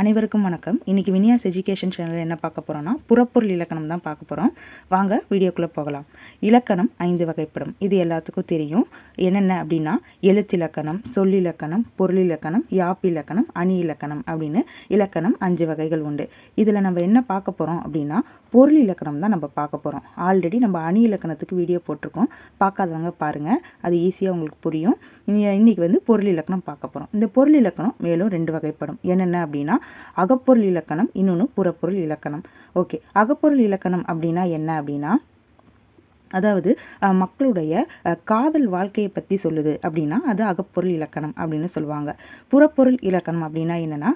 அனைவருக்கும் வணக்கம். இன்றைக்கி வினியாஸ் எஜுகேஷன் சேனலில் என்ன பார்க்க போகிறோன்னா புறப்பொருள் இலக்கணம் தான் பார்க்க போகிறோம் வாங்க வீடியோக்குள்ளே போகலாம். இலக்கணம் ஐந்து வகைப்படும். இது எல்லாத்துக்கும் தெரியும். என்னென்ன அப்படின்னா எழுத்திலக்கணம் சொல்லிலக்கணம் பொருளிலக்கணம் யாப்பிலக்கணம் அணி இலக்கணம் அப்படின்னு இலக்கணம் அஞ்சு வகைகள் உண்டு. இதில் நம்ம என்ன பார்க்க போகிறோம் அப்படின்னா பொருள் இலக்கணம் தான் நம்ம பார்க்க போகிறோம் ஆல்ரெடி நம்ம அணி இலக்கணத்துக்கு வீடியோ போட்டிருக்கோம். பார்க்காதவங்க பாருங்கள் அது ஈஸியாக உங்களுக்கு புரியும். இன்றைக்கி வந்து பொருள் இலக்கணம் பார்க்க போகிறோம் இந்த பொருள் இலக்கணம் மேலும் ரெண்டு வகைப்படும். என்னென்ன அப்படின்னா அகப்பொருள் இலக்கணம் இன்னொன்று புறப்பொருள் இலக்கணம். ஓகே அகப்பொருள் இலக்கணம் அப்படின்னா என்ன அப்படின்னா அதாவது மக்களுடைய காதல் வாழ்க்கையை பற்றி சொல்லுது அப்படின்னா அது அகப்பொருள் இலக்கணம் அப்படின்னு சொல்லுவாங்க. புறப்பொருள் இலக்கணம் அப்படின்னா என்னென்னா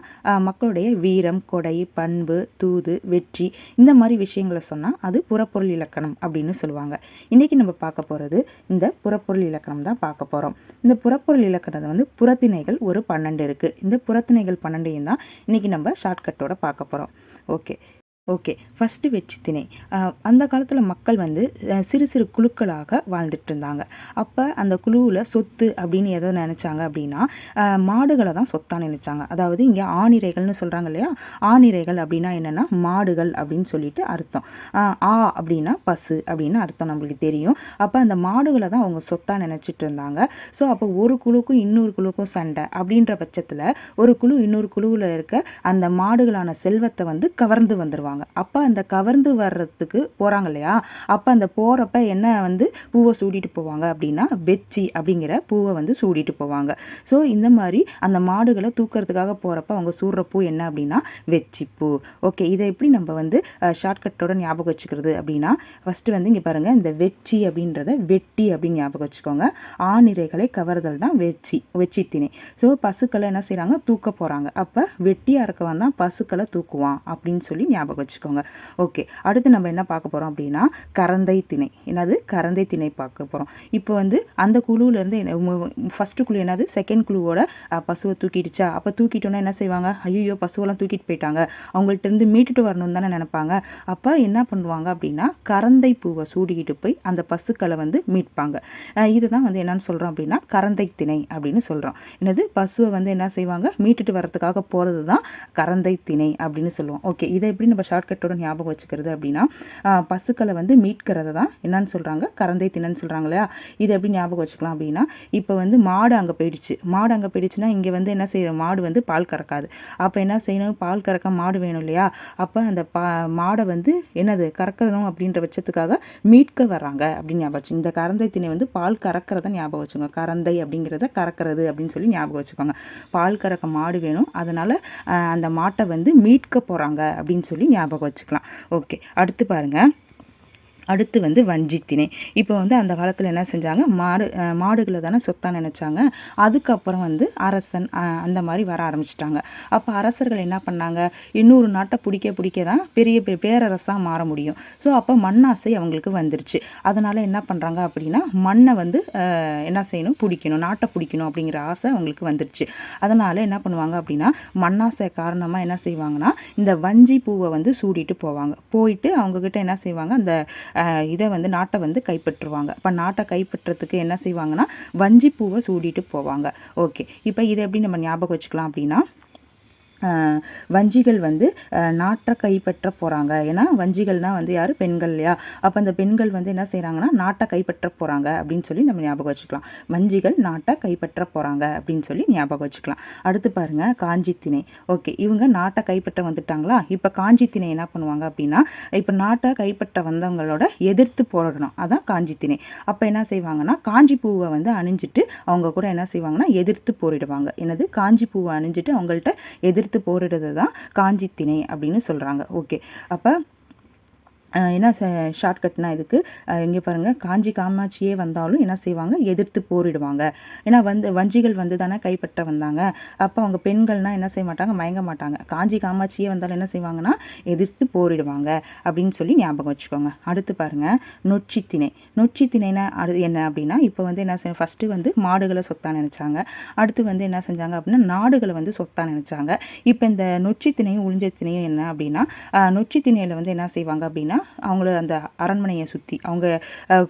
மக்களுடைய வீரம் கொடை பண்பு தூது வெற்றி இந்த மாதிரி விஷயங்களை சொன்னால் அது புறப்பொருள் இலக்கணம் அப்படின்னு சொல்லுவாங்க. இன்றைக்கி நம்ம பார்க்க போகிறது இந்த புறப்பொருள் இலக்கணம் தான் பார்க்க போகிறோம் இந்த புறப்பொருள் இலக்கணத்தை வந்து புறத்திணைகள் ஒரு பன்னெண்டு இருக்குது இந்த புறத்திணைகள் பன்னெண்டையும் தான் இன்றைக்கி நம்ம ஷார்ட்கட்டோட பார்க்க போகிறோம் ஓகே. ஓகே ஃபஸ்ட்டு வெற்றி திணை. அந்த காலத்தில் மக்கள் வந்து சிறு சிறு குழுக்களாக வாழ்ந்துட்டு இருந்தாங்க அப்போ அந்த குழுவில் சொத்து அப்படின்னு எதை நினச்சாங்க அப்படின்னா மாடுகளை தான் சொத்தாக நினச்சாங்க. அதாவது இங்கே ஆணிரைகள்னு சொல்கிறாங்க இல்லையா? ஆணிரைகள் அப்படின்னா என்னென்னா மாடுகள் அப்படின்னு சொல்லிட்டு அர்த்தம். ஆ அப்படின்னா பசு அப்படின்னு அர்த்தம் நம்மளுக்கு தெரியும். அப்போ அந்த மாடுகளை தான் அவங்க சொத்தாக நினச்சிட்டு இருந்தாங்க ஸோ அப்போ ஒரு குழுக்கும் இன்னொரு குழுக்கும் சண்டை அப்படின்ற பட்சத்தில் ஒரு குழு இன்னொரு குழுவில் இருக்க அந்த மாடுகளான செல்வத்தை வந்து கவர்ந்து வந்துடுவாங்க போவாங்க அப்போ அந்த கவர்ந்து வர்றதுக்கு போகிறாங்க இல்லையா? அப்போ அந்த போகிறப்ப என்ன வந்து பூவை சூடிட்டு போவாங்க அப்படின்னா வெச்சி அப்படிங்கிற பூவை வந்து சூடிட்டு போவாங்க. ஸோ இந்த மாதிரி அந்த மாடுகளை தூக்கிறதுக்காக போகிறப்ப அவங்க சூடுற பூ என்ன அப்படின்னா வெச்சி பூ. ஓகே இதை எப்படி நம்ம வந்து ஷார்ட்கட்டோட ஞாபகம் வச்சுக்கிறது அப்படின்னா ஃபஸ்ட்டு வந்து இங்கே பாருங்கள் இந்த வெச்சி அப்படின்றத வெட்டி அப்படின்னு ஞாபகம் வச்சுக்கோங்க. ஆணிரைகளை கவர்தல் தான் வெச்சி வெச்சி திணை. ஸோ பசுக்களை என்ன செய்கிறாங்க தூக்க போகிறாங்க அப்போ வெட்டியாக இருக்கவன் தான் பசுக்களை தூக்குவான் அப்படின்னு சொல்லி ஞாபகம் வச்சுக்கோங்க. ஓகே அடுத்து நம்ம என்ன பார்க்க போகிறோம் அப்படின்னா கரந்தை திணை. என்னது? கரந்தை திணை பார்க்க போகிறோம் இப்போ வந்து அந்த குழுவிலேருந்து ஃபஸ்ட்டு குழு என்னது? செகண்ட் குழுவோட பசுவை தூக்கிடுச்சா? அப்போ தூக்கிட்டோன்னா என்ன செய்வாங்க? ஐயோ பசுவெல்லாம் தூக்கிட்டு போயிட்டாங்க. அவங்கள்ட்ட இருந்து மீட்டுட்டு வரணும்னு தானே நினைப்பாங்க. அப்போ என்ன பண்ணுவாங்க அப்படின்னா கரந்தை பூவை சூடிக்கிட்டு போய் அந்த பசுக்களை வந்து மீட்பாங்க. இதுதான் வந்து என்னன்னு சொல்கிறோம் அப்படின்னா கரந்தை திணை அப்படின்னு சொல்கிறோம் என்னது? பசுவை வந்து என்ன செய்வாங்க? மீட்டுட்டு வரதுக்காக போகிறது தான் கரந்தை திணை அப்படின்னு சொல்லுவோம். ஓகே இதை எப்படி நம்ம ஷார்ட்கட்டோட ஞாபகம் வச்சுக்கிறது அப்படின்னா பசுக்களை வந்து மீட்கிறத தான் என்னன்னு சொல்கிறாங்க கரந்தை தின்னன்னு சொல்கிறாங்க இல்லையா? இது எப்படி ஞாபகம் வச்சுக்கலாம் அப்படின்னா இப்போ வந்து மாடு அங்கே போயிடுச்சு. மாடு அங்கே போயிடுச்சுன்னா இங்கே வந்து என்ன செய்யணும் மாடு வந்து பால் கறக்காது. அப்போ என்ன செய்யணும்? பால் கறக்க மாடு வேணும் இல்லையா? அப்போ அந்த பா மாடை வந்து என்னது கறக்கணும் அப்படின்ற பட்சத்துக்காக மீட்க வர்றாங்க அப்படின்னு ஞாபகம் வச்சு இந்த கரந்தை திணை வந்து பால் கறக்கிறத ஞாபகம் வச்சுக்கோங்க. கரந்தை அப்படிங்கிறத கறக்கிறது அப்படின்னு சொல்லி ஞாபகம் வச்சுக்கோங்க. பால் கறக்க மாடு வேணும். அதனால் அந்த மாட்டை வந்து மீட்க போகிறாங்க அப்படின்னு சொல்லி ஞாபகம் வச்சுக்கலாம். ஓகே அடுத்து பாருங்கள் அடுத்து வந்து வஞ்சித்திணை இப்போ வந்து அந்த காலத்தில் என்ன செஞ்சாங்க? மாடு மாடுகளை தானே சொத்தாக நினச்சாங்க. அதுக்கப்புறம் வந்து அரசன் அந்த மாதிரி வர ஆரம்பிச்சிட்டாங்க. அப்போ அரசர்கள் என்ன பண்ணாங்க? இன்னொரு நாட்டை பிடிக்க பிடிக்க தான் பெரிய பெரிய பேரரசாக மாற முடியும். ஸோ அப்போ மண்ணாசை அவங்களுக்கு வந்துருச்சு. அதனால் என்ன பண்ணுறாங்க அப்படின்னா மண்ணை வந்து என்ன செய்யணும்? பிடிக்கணும். நாட்டை பிடிக்கணும் அப்படிங்கிற ஆசை அவங்களுக்கு வந்துருச்சு. அதனால் என்ன பண்ணுவாங்க அப்படின்னா மண்ணாசை காரணமாக என்ன செய்வாங்கன்னா இந்த வஞ்சி பூவை வந்து சூடிட்டு போவாங்க. போயிட்டு அவங்கக்கிட்ட என்ன செய்வாங்க? அந்த இதை வந்து நாட்டை வந்து கைப்பற்றுவாங்க. இப்போ நாட்டை கைப்பற்றுறதுக்கு என்ன செய்வாங்கன்னா வஞ்சிப்பூவை சூடிட்டு போவாங்க. ஓகே. இப்போ இதை எப்படி நம்ம ஞாபகம் வச்சுக்கலாம் அப்படின்னா வஞ்சிகள் வந்து நாட்டை கைப்பற்ற போகிறாங்க ஏன்னா வஞ்சிகள்னால் வந்து யார்? பெண்கள் இல்லையா? அப்போ அந்த பெண்கள் வந்து என்ன செய்கிறாங்கன்னா நாட்டை கைப்பற்ற போகிறாங்க அப்படின்னு சொல்லி நம்ம ஞாபகம் வச்சுக்கலாம். வஞ்சிகள் நாட்டை கைப்பற்ற போகிறாங்க அப்படின்னு சொல்லி ஞாபகம் வச்சுக்கலாம். அடுத்து பாருங்கள் காஞ்சி திணை ஓகே இவங்க நாட்டை கைப்பற்ற வந்துட்டாங்களா? இப்போ காஞ்சி திணை என்ன பண்ணுவாங்க அப்படின்னா இப்போ நாட்டை கைப்பற்ற வந்தவங்களோட எதிர்த்து போராடணும். அதான் காஞ்சி திணை அப்போ என்ன செய்வாங்கன்னா காஞ்சி பூவை வந்து அணிஞ்சிட்டு அவங்க கூட என்ன செய்வாங்கன்னா எதிர்த்து போரிடுவாங்க. என்னது? காஞ்சி பூவை அணிஞ்சிட்டு அவங்கள்ட்ட எதிர்த்து எதிர்த்து போரிடுறது தான் காஞ்சி திணை அப்படின்னு சொல்கிறாங்க ஓகே அப்போ என்ன ஷார்ட்கட்னா இதுக்கு? இங்கே பாருங்கள் காஞ்சி காமாட்சியே வந்தாலும் என்ன செய்வாங்க? எதிர்த்து போரிடுவாங்க. ஏன்னா வந்து வஞ்சிகள் வந்து தானே கைப்பற்ற வந்தாங்க. அப்போ அவங்க பெண்கள்னால் என்ன செய்ய மாட்டாங்க? மயங்க மாட்டாங்க. காஞ்சி காமாட்சியே வந்தாலும் என்ன செய்வாங்கன்னா எதிர்த்து போரிடுவாங்க அப்படின்னு சொல்லி ஞாபகம் வச்சுக்கோங்க. அடுத்து பாருங்கள் நொச்சி திணை நொச்சி திணைனா அது என்ன அப்படின்னா இப்போ வந்து என்ன செய்ய ஃபஸ்ட்டு வந்து மாடுகளை சொத்தாக நினச்சாங்க. அடுத்து வந்து என்ன செஞ்சாங்க அப்படின்னா நாடுகளை வந்து சொத்தாக நினச்சாங்க. இப்போ இந்த நொச்சி திணையும் உளிஞ்ச திணையும் என்ன அப்படின்னா நொச்சி திணையில் வந்து என்ன செய்வாங்க அப்படின்னா அப்படின்னா அவங்கள அந்த அரண்மனையை சுற்றி அவங்க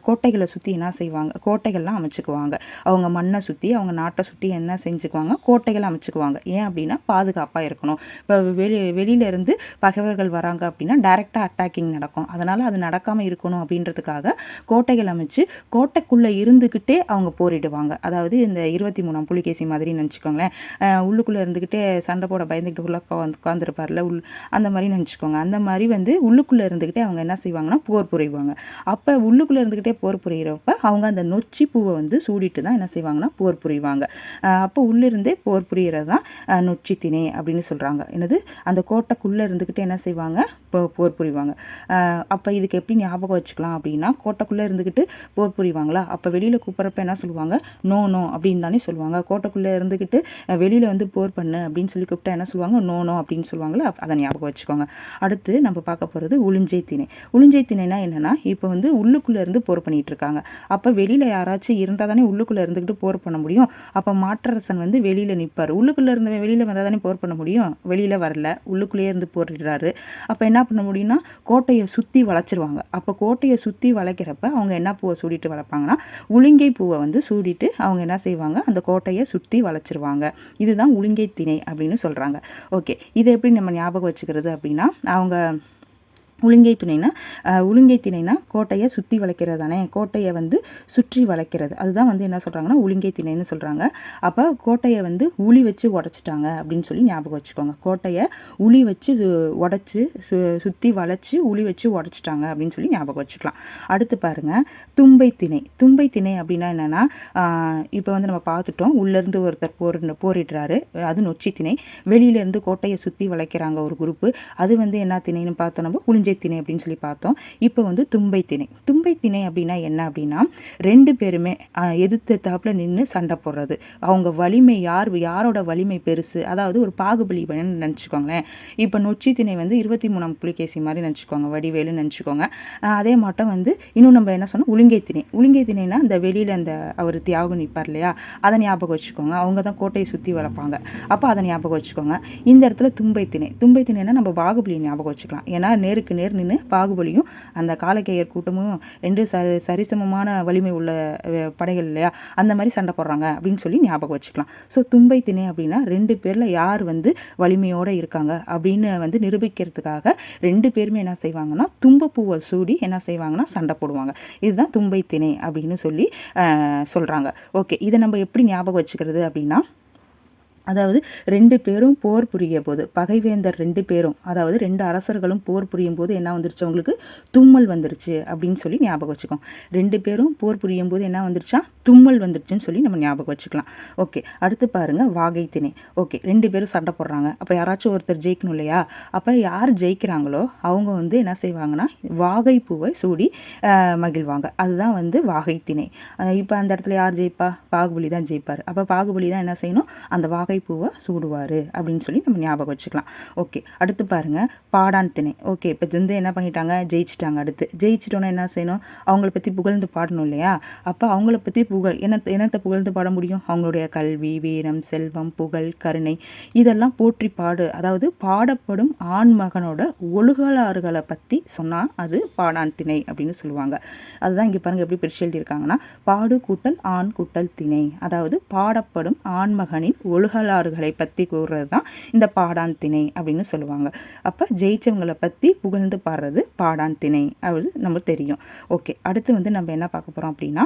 கோட்டைகளை சுற்றி என்ன செய்வாங்க? கோட்டைகள்லாம் அமைச்சுக்குவாங்க. அவங்க மண்ணை சுற்றி அவங்க நாட்டை சுற்றி என்ன செஞ்சுக்குவாங்க? கோட்டைகள் அமைச்சுக்குவாங்க. ஏன் அப்படின்னா பாதுகாப்பாக இருக்கணும். இப்போ வெளி வெளியிலேருந்து பகைவர்கள் வராங்க அப்படின்னா டைரெக்டாக அட்டாக்கிங் நடக்கும். அதனால் அது நடக்காமல் இருக்கணும் அப்படின்றதுக்காக கோட்டைகள் அமைச்சு கோட்டைக்குள்ளே இருந்துக்கிட்டே அவங்க போரிடுவாங்க. அதாவது இந்த இருபத்தி மூணாம் புலிகேசி மாதிரி நினச்சிக்கோங்களேன். உள்ளுக்குள்ளே இருந்துக்கிட்டே சண்டை போட பயந்துக்கிட்டு உள்ள உட்காந்துருப்பார்ல உள் அந்த மாதிரி நினச்சிக்கோங்க. அந்த மாதிரி வந்து உள்ளுக்குள்ளே இருந்துக்கிட்டே அவங்க என்ன செய்வாங்கன்னா போர் புரிவாங்க. அப்போ உள்ளுக்குள்ளே இருந்துக்கிட்டே போர் புரியிறப்ப அவங்க அந்த நொச்சி பூவை வந்து சூடிட்டு தான் என்ன செய்வாங்கன்னா போர் புரிவாங்க. அப்போ உள்ளிருந்தே போர் புரிகிறது தான் நொச்சி திணை அப்படின்னு சொல்கிறாங்க என்னது? அந்த கோட்டைக்குள்ளே இருந்துக்கிட்டே என்ன செய்வாங்க? போர் புரிவாங்க. அப்போ இதுக்கு எப்படி ஞாபகம் வச்சுக்கலாம் அப்படின்னா கோட்டைக்குள்ளே இருந்துக்கிட்டு போர் புரிவாங்களா? அப்போ வெளியில் கூப்பிட்றப்ப என்ன சொல்லுவாங்க? நோ நோ அப்படின்னு தானே சொல்லுவாங்க. கோட்டைக்குள்ளே இருந்துக்கிட்டு வெளியில் வந்து போர் பண்ணு அப்படின்னு சொல்லி கூப்பிட்டா என்ன சொல்லுவாங்க? நோ நோ அப்படின்னு சொல்லுவாங்களா? அதை ஞாபகம் வச்சுக்கோங்க. அடுத்து நம்ம பார்க்க போகிறது உளிஞ்சை திணை. உளிஞ்சை திணைனா என்னென்னா இப்போ வந்து உள்ளுக்குள்ளே இருந்து போர் பண்ணிகிட்டு இருக்காங்க. அப்போ வெளியில் யாராச்சும் இருந்தால் தானே உள்ளுக்குள்ளே இருந்துக்கிட்டு போர் பண்ண முடியும். அப்போ மாற்றரசன் வந்து வெளியில் நிற்பார் உள்ளுக்குள்ளே இருந்தவன் வெளியில் வந்தால் தானே போர் பண்ண முடியும்? வெளியில் வரல. உள்ளுக்குள்ளேயே இருந்து போரிடுறாரு. அப்போ என்ன பண்ண முடியும்னா கோட்டையை சுற்றி வளைச்சிருவாங்க. அப்போ கோட்டையை சுற்றி வளைக்கிறப்ப அவங்க என்ன பூவை சூடிட்டு வளர்ப்பாங்கன்னா உளிங்கை பூவை வந்து சூடிட்டு அவங்க என்ன செய்வாங்க? அந்த கோட்டையை சுற்றி வளைச்சிருவாங்க. இதுதான் உளிங்கை திணை அப்படின்னு சொல்கிறாங்க ஓகே இதை எப்படி நம்ம ஞாபகம் வச்சுக்கிறது அப்படின்னா அவங்க உளுங்கை துணைனா உளுங்கை திணைனா கோட்டையை சுற்றி வளைக்கிறது தானே. கோட்டையை வந்து சுற்றி வளைக்கிறது. அதுதான் வந்து என்ன சொல்கிறாங்கன்னா உளுங்கை திணைன்னு சொல்கிறாங்க அப்போ கோட்டையை வந்து உளி வச்சு உடச்சிட்டாங்க அப்படின்னு சொல்லி ஞாபகம் வச்சுக்கோங்க. கோட்டையை உளி வச்சு உடச்சி சு சுற்றி வளைச்சி உளி வச்சு உடச்சிட்டாங்க அப்படின்னு சொல்லி ஞாபகம் வச்சுக்கலாம். அடுத்து பாருங்கள் தும்பை திணை. தும்பை திணை அப்படின்னா என்னென்னா இப்போ வந்து நம்ம பார்த்துட்டோம் உள்ளேருந்து ஒருத்தர் போர் போரிடுறாரு. அது நொச்சி திணை. வெளியிலேருந்து கோட்டையை சுற்றி வளைக்கிறாங்க ஒரு குரூப்பு. அது வந்து என்ன திணைன்னு பார்த்தோம் நம்ம? உளிஞ்சை திணை அப்படின்னு சொல்லி பார்த்தோம். இப்போ வந்து தும்பை திணை. தும்பை திணை அப்படின்னா என்ன அப்படின்னா ரெண்டு பேருமே எதிர்த்து தாப்பில் நின்று சண்டை போடுறது. அவங்க வலிமை யார் யாரோட வலிமை பெருசு? அதாவது ஒரு பாகுபலி நினச்சிக்கோங்களேன். இப்போ நொச்சி திணை வந்து இருபத்தி மூணாம் புலிகேசி மாதிரி நினச்சிக்கோங்க வடிவேலுன்னு நினச்சிக்கோங்க. அதே மாட்டம் வந்து இன்னும் நம்ம என்ன சொன்னோம்? உளுங்கை திணை. உளுங்கை திணைனா அந்த வெளியில் அந்த அவர் தியாகம் நிற்பார் இல்லையா? அதை ஞாபகம் வச்சுக்கோங்க. அவங்க தான் கோட்டையை சுற்றி வளர்ப்பாங்க. அப்போ அதை ஞாபகம் வச்சுக்கோங்க. இந்த இடத்துல தும்பை திணை. தும்பை திணைனா நம்ம பாகுபலியை ஞாபகம் வச்சுக்கலாம். ஏன்னா நேருக்கு நேர் நின்று பாகுபலியும் அந்த காலக்கேயர் கூட்டமும் ரெண்டு ச சரிசமமான வலிமை உள்ள படைகள் இல்லையா? அந்த மாதிரி சண்டை போடுறாங்க அப்படின்னு சொல்லி ஞாபகம் வச்சுக்கலாம். ஸோ தும்பை திணை அப்படின்னா ரெண்டு பேரில் யார் வந்து வலிமையோடு இருக்காங்க அப்படின்னு வந்து நிரூபிக்கிறதுக்காக ரெண்டு பேருமே என்ன செய்வாங்கன்னா தும்பப்பூவை சூடி என்ன செய்வாங்கன்னா சண்டை போடுவாங்க. இதுதான் தும்பை திணை அப்படின்னு சொல்லி சொல்கிறாங்க ஓகே இதை நம்ம எப்படி ஞாபகம் வச்சுக்கிறது அப்படின்னா அதாவது ரெண்டு பேரும் போர் புரிய போது பகைவேந்தர் ரெண்டு பேரும் அதாவது ரெண்டு அரசர்களும் போர் புரியும் போது என்ன வந்துருச்சு அவங்களுக்கு? தும்மல் வந்துருச்சு அப்படின்னு சொல்லி ஞாபகம் வச்சுக்கோம் ரெண்டு பேரும் போர் புரியும் போது என்ன வந்துருச்சா? தும்மல் வந்துருச்சுன்னு சொல்லி நம்ம ஞாபகம் வச்சுக்கலாம். ஓகே அடுத்து பாருங்க வாகை திணை. ஓகே ரெண்டு பேரும் சண்டை போடுறாங்க. அப்போ யாராச்சும் ஒருத்தர் ஜெயிக்கணும் இல்லையா? அப்போ யார் ஜெயிக்கிறாங்களோ அவங்க வந்து என்ன செய்வாங்கன்னா வாகை பூவை சூடி மகிழ்வாங்க. அதுதான் வந்து வாகை திணை. இப்போ அந்த இடத்துல யார் ஜெயிப்பா? பாகுபலி தான் ஜெயிப்பார். அப்போ பாகுபலி தான் என்ன செய்யணும்? அந்த வாகை பூவை சூடுவார் அப்படின்னு சொல்லி நம்ம ஞாபகம் வச்சுக்கலாம். ஓகே அடுத்து பாருங்க பாடான் திணை ஓகே இப்போ ஜிந்து என்ன பண்ணிட்டாங்க? ஜெயிச்சிட்டாங்க அடுத்து. ஜெயிச்சிட்டோன்னா என்ன செய்யணும்? அவங்கள பற்றி புகழ்ந்து பாடணும் இல்லையா? அப்போ அவங்கள பற்றி புகழ் என்ன என்னத்தை புகழ்ந்து பாட முடியும்? அவங்களுடைய கல்வி வீரம் செல்வம் புகழ் கருணை இதெல்லாம் போற்றி பாடு. அதாவது பாடப்படும் ஆண் மகனோட ஒழுகலாறுகளை பற்றி சொன்னால் அது பாடான் திணை அப்படின்னு சொல்லுவாங்க. அதுதான் இங்கே பாருங்க எப்படி பிரிச்சு எழுதியிருக்காங்கன்னா பாடு கூட்டல் ஆண் கூட்டல் திணை. அதாவது பாடப்படும் ஆண்மகனின் ஒழுகலாறுகளை பற்றி கூறுறது தான் இந்த பாடான் திணை அப்படின்னு சொல்லுவாங்க. அப்போ ஜெயிச்சவங்களை பற்றி புகழ்ந்து பாடுறது பாடான் திணை அது நமக்கு தெரியும். ஓகே அடுத்து வந்து நம்ம என்ன பார்க்க போகிறோம் அப்படின்னா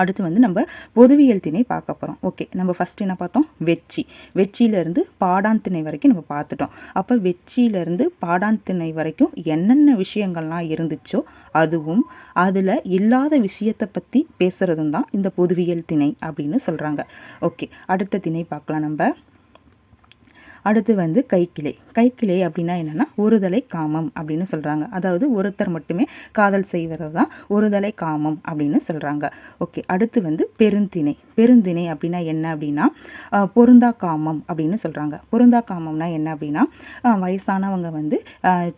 அடுத்து வந்து நம்ம பொதுவியல் திணை பார்க்க போகிறோம் ஓகே நம்ம ஃபஸ்ட் என்ன பார்த்தோம்? வெச்சி வெச்சியிலேருந்து பாடான் திணை வரைக்கும் நம்ம பார்த்துட்டோம். அப்போ வெற்றியிலேருந்து பாடான் திணை வரைக்கும் என்னென்ன விஷயங்கள்லாம் இருந்துச்சோ அதுவும் அதில் இல்லாத விஷயத்தை பற்றி பேசுகிறதும் தான் இந்த பொதுவியல் திணை அப்படின்னு சொல்கிறாங்க ஓகே அடுத்த திணை பார்க்கலாம் நம்ம. அடுத்து வந்து கைக்கிளை. கைக்கிளை அப்படின்னா என்னென்னா ஒருதலை காமம் அப்படின்னு சொல்கிறாங்க அதாவது ஒருத்தர் மட்டுமே காதல் செய்வது தான் ஒருதலை காமம் அப்படின்னு சொல்கிறாங்க ஓகே அடுத்து வந்து பெருந்திணை. பெருந்திணை அப்படின்னா என்ன அப்படின்னா பொருந்தா காமம் அப்படின்னு சொல்கிறாங்க பொருந்தா காமம்னா என்ன அப்படின்னா வயசானவங்க வந்து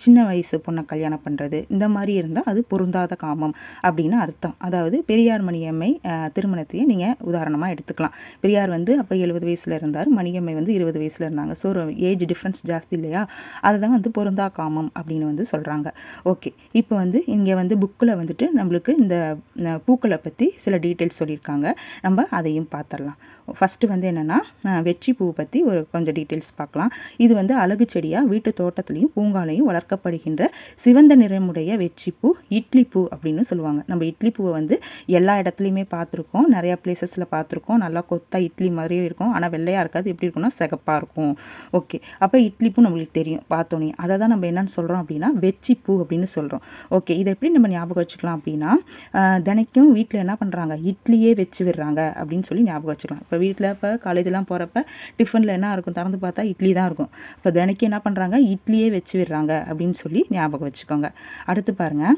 சின்ன வயசு பொண்ணை கல்யாணம் பண்ணுறது இந்த மாதிரி இருந்தால் அது பொருந்தாத காமம் அப்படின்னு அர்த்தம். அதாவது பெரியார் மணியம்மை திருமணத்தையே நீங்கள் உதாரணமாக எடுத்துக்கலாம். பெரியார் வந்து அப்போ எழுபது வயசில் இருந்தார் மணியம்மை வந்து இருபது வயசில் இருந்தாங்க. ஸோ ஒரு ஏஜ் டிஃப்ரென்ஸ் ஜாஸ்தி இல்லையா? அதை தான் வந்து பொருந்தா காமம் அப்படின்னு வந்து சொல்கிறாங்க ஓகே இப்போ வந்து இங்கே வந்து புக்கில் வந்துட்டு நம்மளுக்கு இந்த பூக்களை பற்றி சில டீட்டெயில்ஸ் சொல்லியிருக்காங்க. நம்ம அதையும் பார்த்துடலாம். ஃபஸ்ட்டு வந்து என்னென்னா வெற்றி பூ பற்றி ஒரு கொஞ்சம் டீட்டெயில்ஸ் பார்க்கலாம். இது வந்து அழகு செடியாக வீட்டு தோட்டத்துலேயும் பூங்காலையும் வளர்க்கப்படுகின்ற சிவந்த நிறமுடைய வெற்றி பூ இட்லி பூ அப்படின்னு சொல்லுவாங்க. நம்ம இட்லி பூவை வந்து எல்லா இடத்துலையுமே பார்த்துருக்கோம். நிறையா பிளேசஸில் பார்த்துருக்கோம். நல்லா கொத்தா இட்லி மாதிரியே இருக்கும். ஆனால் வெள்ளையாக இருக்காது. எப்படி இருக்கும்னா சிகப்பாக இருக்கும். ஓகே அப்போ இட்லி பூ நம்மளுக்கு தெரியும். பார்த்தோன்னே. அதை தான் நம்ம என்னென்னு சொல்கிறோம் அப்படின்னா வெச்சி பூ அப்படின்னு சொல்கிறோம் ஓகே இதை எப்படி நம்ம ஞாபகம் வச்சுக்கலாம் அப்படின்னா தினைக்கும் வீட்டில் என்ன பண்ணுறாங்க இட்லியே வச்சு விடுறாங்க அப்படின்னு சொல்லி ஞாபகம் வச்சுக்கலாம். இப்போ வீட்டில் இப்போ காலேஜெலாம் போகிறப்ப டிஃபனில் என்ன இருக்கும் திறந்து பார்த்தா இட்லி தான் இருக்கும். இப்போ தினைக்கு என்ன பண்ணுறாங்க இட்லியே வச்சு விடுறாங்க அப்படின்னு சொல்லி ஞாபகம் வச்சுக்கோங்க. அடுத்து பாருங்கள்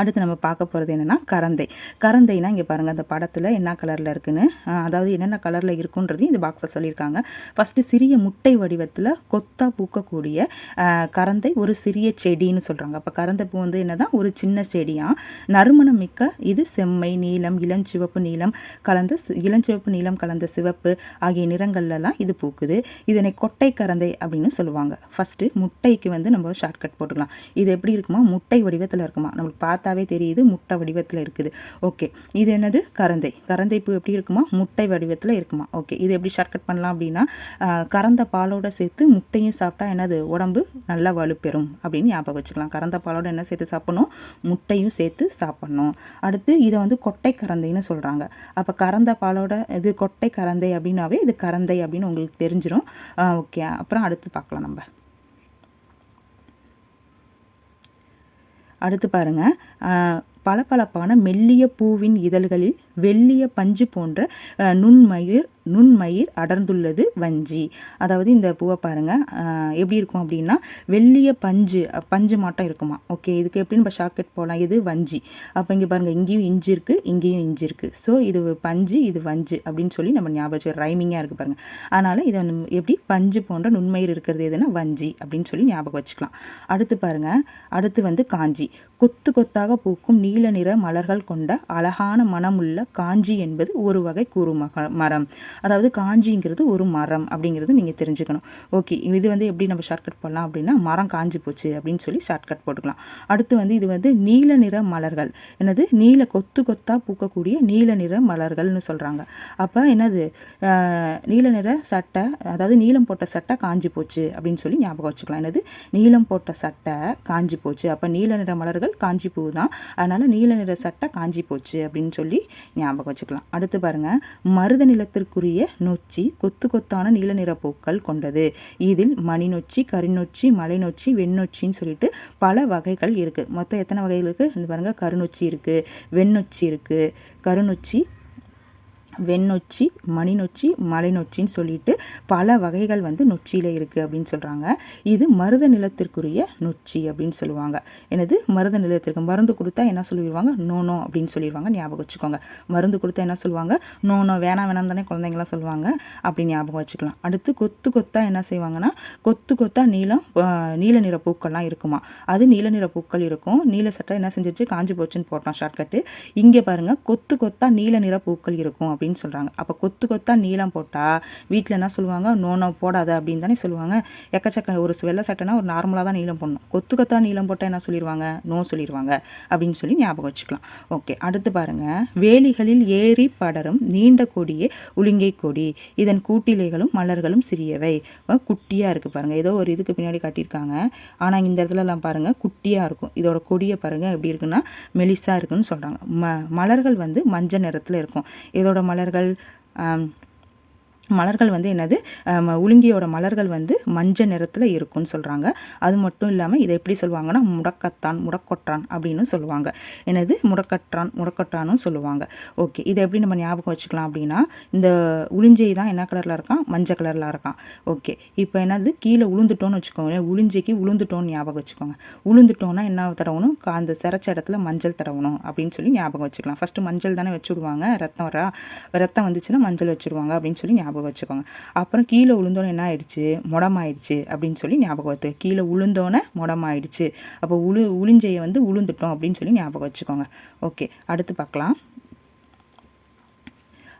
அடுத்து நம்ம பார்க்க போகிறது என்னென்னா கரந்தை. கரந்தைனா இங்கே பாருங்கள் அந்த படத்தில் என்ன கலரில் இருக்குன்னு அதாவது என்னென்ன கலரில் இருக்குன்றதையும் இந்த பாக்ஸில் சொல்லியிருக்காங்க. ஃபஸ்ட்டு சிறிய முட்டை வடிவத்தில் கொத்தாக பூக்கக்கூடிய கரந்தை ஒரு சிறிய செடின்னு சொல்கிறாங்க அப்போ கரந்தை பூ வந்து என்னதான் ஒரு சின்ன செடியாக நறுமணம் மிக்க இது செம்மை நீளம் இளஞ்சிவப்பு நீளம் கலந்த இளஞ்சிவப்பு நீளம் கலந்த சிவப்பு ஆகிய நிறங்கள்லாம் இது பூக்குது. இதனை கொட்டை கரந்தை அப்படின்னு சொல்லுவாங்க. ஃபஸ்ட்டு முட்டைக்கு வந்து நம்ம ஷார்ட்கட் போட்டுக்கலாம். இது எப்படி இருக்குமா? முட்டை வடிவத்தில் இருக்குமா? நம்மளுக்கு பார்த்தாவே தெரியுது முட்டை வடிவத்தில் இருக்குது. ஓகே இது என்னது? கரந்தை. கரந்தை பூ எப்படி இருக்குமா? முட்டை வடிவத்தில் இருக்குமா? ஓகே இது எப்படி ஷார்ட்கட் பண்ணலாம் அப்படின்னா கறந்த பாலோட சேர்த்து முட்டையும் சாப்பிட்டா என்னது? உடம்பு நல்லா வலுப்பெறும் அப்படின்னு ஞாபகம் வச்சுக்கலாம். கறந்த பாலோட என்ன சேர்த்து சாப்பிடணும்? முட்டையும் சேர்த்து சாப்பிட்ணும். அடுத்து இதை வந்து கொட்டை கரந்தைன்னு சொல்கிறாங்க அப்போ கறந்த பாலோட இது கொட்டை கரந்தை அப்படின்னாவே இது கரந்தை அப்படின்னு உங்களுக்கு தெரிஞ்சிடும் ஓகே அப்புறம் அடுத்து பார்க்கலாம் நம்ம. அடுத்து பாருங்கள் பளபளப்பான மெல்லிய பூவின் இதழ்களில் வெள்ளிய பஞ்சு போன்ற நுண்மயிர் நுண்மயிர் அடர்ந்துள்ளது வஞ்சி. அதாவது இந்த பூவை பாருங்கள் எப்படி இருக்கும் அப்படின்னா வெள்ளிய பஞ்சு பஞ்சு மாட்டம் இருக்குமா? ஓகே இதுக்கு எப்படின்னு நம்ம ஷார்ட்கட் போகலாம் இது வஞ்சி. அப்போ இங்கே பாருங்கள் இங்கேயும் இஞ்சி இருக்குது இங்கேயும் இஞ்சி இருக்குது ஸோ இது பஞ்சு இது வஞ்சு அப்படின்னு சொல்லி நம்ம ஞாபகம் ரைமிங்காக இருக்குது பாருங்கள் அதனால் இதை எப்படி? பஞ்சு போன்ற நுண்மயிர் இருக்கிறது எதுனா வஞ்சி அப்படின்னு சொல்லி ஞாபகம் வச்சுக்கலாம். அடுத்து பாருங்கள் அடுத்து வந்து காஞ்சி. கொத்து கொத்தாக பூக்கும் நீல நிற மலர்கள் கொண்ட அழகான மனமுள்ள காஞ்சி என்பது ஒரு வகை கூறு மரம். அதாவது காஞ்சிங்கிறது ஒரு மரம் அப்படிங்கிறது நீங்கள் தெரிஞ்சுக்கணும். ஓகே இது வந்து எப்படி நம்ம ஷார்ட்கட் போடலாம் அப்படின்னா மரம் காஞ்சி போச்சு அப்படின்னு சொல்லி ஷார்ட்கட் போட்டுக்கலாம். அடுத்து வந்து இது வந்து நீல நிற மலர்கள். என்னது? நீல கொத்து கொத்தாக பூக்கக்கூடிய நீல நிற மலர்கள்னு சொல்கிறாங்க அப்போ என்னது? நீல நிற சட்டை அதாவது நீளம் போட்ட சட்டை காஞ்சி போச்சு அப்படின்னு சொல்லி ஞாபகம் வச்சுக்கலாம். என்னது? நீளம் போட்ட சட்டை காஞ்சி போச்சு. அப்போ நீல நிற மலர்கள் காஞ்சி பூ தான். அதனால் நீல நிற சட்டை காஞ்சி போச்சு அப்படின்னு சொல்லி ஞாபகம் வச்சுக்கலாம். அடுத்து பாருங்கள் மருத நிலத்திற்குரிய நொச்சி கொத்து கொத்தான நீல நிற பூக்கள் கொண்டது. இதில் மணி நொச்சி கரிநொச்சி மலை நொச்சி வெண்ணொச்சின்னு சொல்லிட்டு பல வகைகள் இருக்குது மொத்தம் எத்தனை வகைகள் இருக்குது பாருங்கள் கருநொச்சி இருக்குது வெண்ணொச்சி இருக்குது கருநொச்சி வெண்ணொச்சி மலை நொச்சின்னு சொல்லிட்டு பல வகைகள் வந்து நொச்சியில் இருக்குது அப்படின்னு சொல்கிறாங்க இது மருத நிலத்திற்குரிய நொச்சி அப்படின்னு சொல்லுவாங்க. எனது மருத நிலத்திற்கு மருந்து கொடுத்தா என்ன சொல்லிடுவாங்க நோனோ அப்படின்னு சொல்லிடுவாங்க ஞாபகம் வச்சுக்கோங்க. மருந்து கொடுத்தா என்ன சொல்லுவாங்க? நோனோ வேணாம் வேணாம் தானே குழந்தைங்களாம் சொல்லுவாங்க அப்படி ஞாபகம் வச்சுக்கலாம். அடுத்து கொத்து கொத்தா என்ன செய்வாங்கன்னா கொத்து கொத்தா நீளம் நீல நிற பூக்கள்லாம் இருக்குமா? அது நீல நிற பூக்கள் இருக்கும். நீல சட்டை என்ன செஞ்சிருச்சு? காஞ்சி போச்சுன்னு போட்டோம் ஷார்ட்கட்டு இங்கே பாருங்கள் கொத்து கொத்தா நீல நிற பூக்கள் இருக்கும் அப்படின்னு அப்படின்னு சொல்கிறாங்க அப்போ கொத்து கொத்தாக நீளம் போட்டால் வீட்டில் என்ன சொல்லுவாங்க? நோனோ போடாத அப்படின்னு தானே சொல்லுவாங்க. எக்கச்சக்க ஒரு வெள்ளை சட்டைனா ஒரு நார்மலாக தான் நீளம் போடணும். கொத்து கொத்தாக நீளம் போட்டால் என்ன சொல்லிடுவாங்க நோ சொல்லிடுவாங்க அப்படின்னு சொல்லி ஞாபகம் வச்சுக்கலாம். ஓகே அடுத்து பாருங்கள் வேலிகளில் ஏறி படரும் நீண்ட கொடியே உளிங்கை கொடி. இதன் கூட்டிலைகளும் மலர்களும் சிறியவை. குட்டியாக இருக்குது பாருங்கள் ஏதோ ஒரு இதுக்கு பின்னாடி காட்டியிருக்காங்க. ஆனால் இந்த இடத்துலலாம் பாருங்கள் குட்டியாக இருக்கும். இதோட கொடியை பாருங்கள் எப்படி இருக்குன்னா மெலிசாக இருக்குன்னு சொல்கிறாங்க ம மலர்கள் வந்து மஞ்சள் நிறத்தில் இருக்கும். இதோட மலர் மலர்கள் மலர்கள் வந்து என்னது? உளுங்கியோட மலர்கள் வந்து மஞ்சள் நிறத்தில் இருக்கும்னு சொல்கிறாங்க அது மட்டும் இல்லாமல் இதை எப்படி சொல்லுவாங்கன்னா முடக்கத்தான் முடக்கொற்றான் அப்படின்னு சொல்லுவாங்க. என்னது? முடக்கற்றான் முடக்கொற்றானும் சொல்லுவாங்க. ஓகே இதை எப்படி நம்ம ஞாபகம் வச்சுக்கலாம் அப்படின்னா இந்த உளிஞ்சை தான் என்ன கலரில் இருக்கான்? மஞ்சள் கலரில் இருக்கான். ஓகே இப்போ என்னது? கீழே உளுந்துட்டோன்னு வச்சுக்கோங்க உளிஞ்சைக்கு உளுந்துட்டோன்னு ஞாபகம் வச்சுக்கோங்க. உளுந்துட்டோன்னா என்ன தடவணும்? அந்த சிறச்ச இடத்துல மஞ்சள் தடவணும் அப்படின்னு சொல்லி ஞாபகம் வச்சுக்கலாம். ஃபஸ்ட்டு மஞ்சள் தானே வச்சுடுவாங்க. ரத்தம் வரா ரத்தம் வந்துச்சுன்னா மஞ்சள் வச்சுருவாங்க அப்படின்னு சொல்லி ஞாபகம் ஞாபகம் வச்சுக்கோங்க. அப்புறம் கீழே உளுந்தோன்னே என்ன ஆயிடுச்சு? முடமாயிடுச்சு அப்படின்னு சொல்லி ஞாபகம் வச்சு கீழே உளுந்தோன்னே முடமாயிடுச்சு. அப்போ உளு உளிஞ்சையை வந்து உளுந்துட்டோம் அப்படின்னு சொல்லி ஞாபகம் வச்சுக்கோங்க. ஓகே அடுத்து பார்க்கலாம்.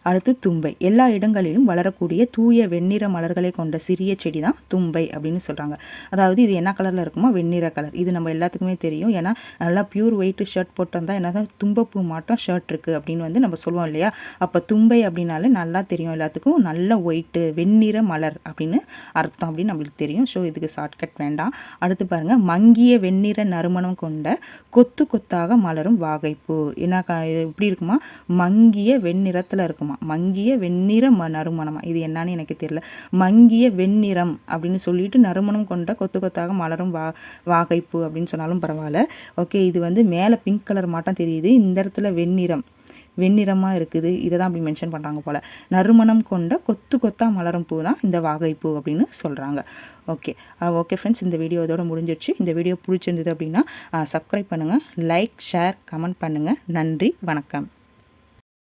அடுத்து தும்பை. எல்லா இடங்களிலும் வளரக்கூடிய தூய வெண்ணிற மலர்களை கொண்ட சிறிய செடி தான் தும்பை அப்படின்னு சொல்கிறாங்க அதாவது இது என்ன கலரில் இருக்குமோ வெண்ணிற கலர் இது நம்ம எல்லாத்துக்குமே தெரியும். ஏன்னா நல்லா பியூர் ஒயிட் ஷர்ட் போட்டிருந்தால் என்ன தான் தும்பப்பூ மாட்டம் ஷர்ட் இருக்குது அப்படின்னு வந்து நம்ம சொல்லுவோம் இல்லையா? அப்போ தும்பை அப்படின்னாலே நல்லா தெரியும் எல்லாத்துக்கும். நல்ல ஒயிட்டு வெண்ணிற மலர் அப்படின்னு அர்த்தம் அப்படின்னு நம்மளுக்கு தெரியும். ஸோ இதுக்கு ஷார்ட்கட் வேண்டாம். அடுத்து பாருங்கள் மங்கிய வெண்ணிற நறுமணம் கொண்ட கொத்து கொத்தாக மலரும் வாகைப்பூ. என்ன க எப்படி இருக்குமா? மங்கிய வெண்ணிறத்தில் இருக்குமா? மங்கிய வெண்ணிற ம நறுமணமா? இது என்னன்னு எனக்கு தெரியல. மங்கிய வெண்ணிறம் அப்படின்னு சொல்லிட்டு நறுமணம் கொண்ட கொத்து கொத்தாக மலரும் வா வாகைப்பூ அப்படின்னு சொன்னாலும் பரவாயில்ல. ஓகே இது வந்து மேலே பிங்க் கலர் மாட்டம் தெரியுது. இந்த இடத்துல வெண்ணிறம் வெண்ணிறமாக இருக்குது. இதை தான் அப்படி மென்ஷன் பண்ணுறாங்க போல். நறுமணம் கொண்ட கொத்து கொத்தாக மலரும் பூ தான் இந்த வாகைப்பூ அப்படின்னு சொல்கிறாங்க ஓகே ஓகே ஃப்ரெண்ட்ஸ் இந்த வீடியோ இதோட முடிஞ்சிடுச்சு. இந்த வீடியோ பிடிச்சிருந்தது அப்படின்னா சப்ஸ்கிரைப் பண்ணுங்கள் லைக் ஷேர் கமெண்ட் பண்ணுங்கள் நன்றி வணக்கம்.